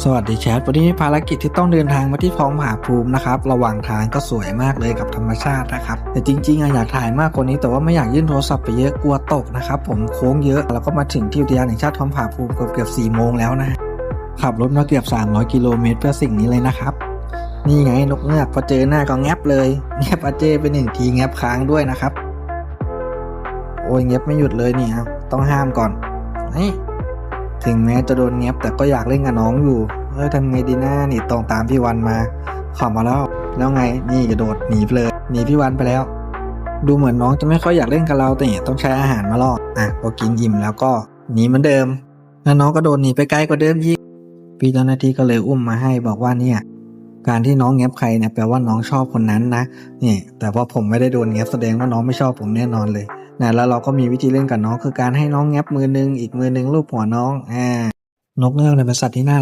สวัสดีแชทวันนี้มีภารกิจที่ต้องเดินทางมาที่ท้องมหาภูมินะครับ ระหว่างทางก็สวยมากเลยกับธรรมชาตินะครับ แต่จริงๆอยากถ่ายมากกว่านี้แต่ว่าไม่อยากยื่นโทรศัพท์ไปเยอะกลัวตกนะครับ ผมโค้งเยอะแล้วก็มาถึงที่อุทยานแห่งชาติท้องมหาภูมิเกือบเกือบสี่โมงแล้วนะ ขับรถมาเกือบ 300 กิโลเมตรเพื่อสิ่งนี้เลยนะครับ นี่ไงนกเงือกพอเจอหน้าก็แงบเลยแงบอาเจไปหนึ่งทีแงบค้างด้วยนะครับ โอ้ยแงบไม่หยุดเลยเนี่ยต้องห้ามก่อนนี่ ถึงแม้จะโดนแงบแต่ก็อยากเล่นกับน้องอยู่เอ้ยทำไงดีหน้านี่ตรงตามพี่วันมาขอมาแล้ว แล้วไงนี่กระโดดหนีไปเลยหนีพี่วันไปแล้ว ดูเหมือนน้องจะไม่ค่อยอยากเล่นกับเราแต่เนี่ยต้องใช้อาหารมาล่ออะพอกินอิ่มแล้วก็หนีเหมือนเดิมแล้วน้องก็โดนหนีไปไกลกว่าเดิมอีกพี่เจ้าหน้าที่ก็เลยอุ้มมาให้บอกว่าเนี่ย การที่น้องแงบใครเนี่ยแปลว่าน้องชอบคนนั้นนะนี่แต่ว่าผมไม่ได้โดนแงบแสดงว่าน้องไม่ชอบผมแน่นอนเลย นะแล้วเราก็มีวิธีเล่นกับน้องคือการให้น้องแงบมือนึง อีกมือนึงลูบหัวน้องอ่านกเงือกเนี่ยเป็นสัตว์ที่น่า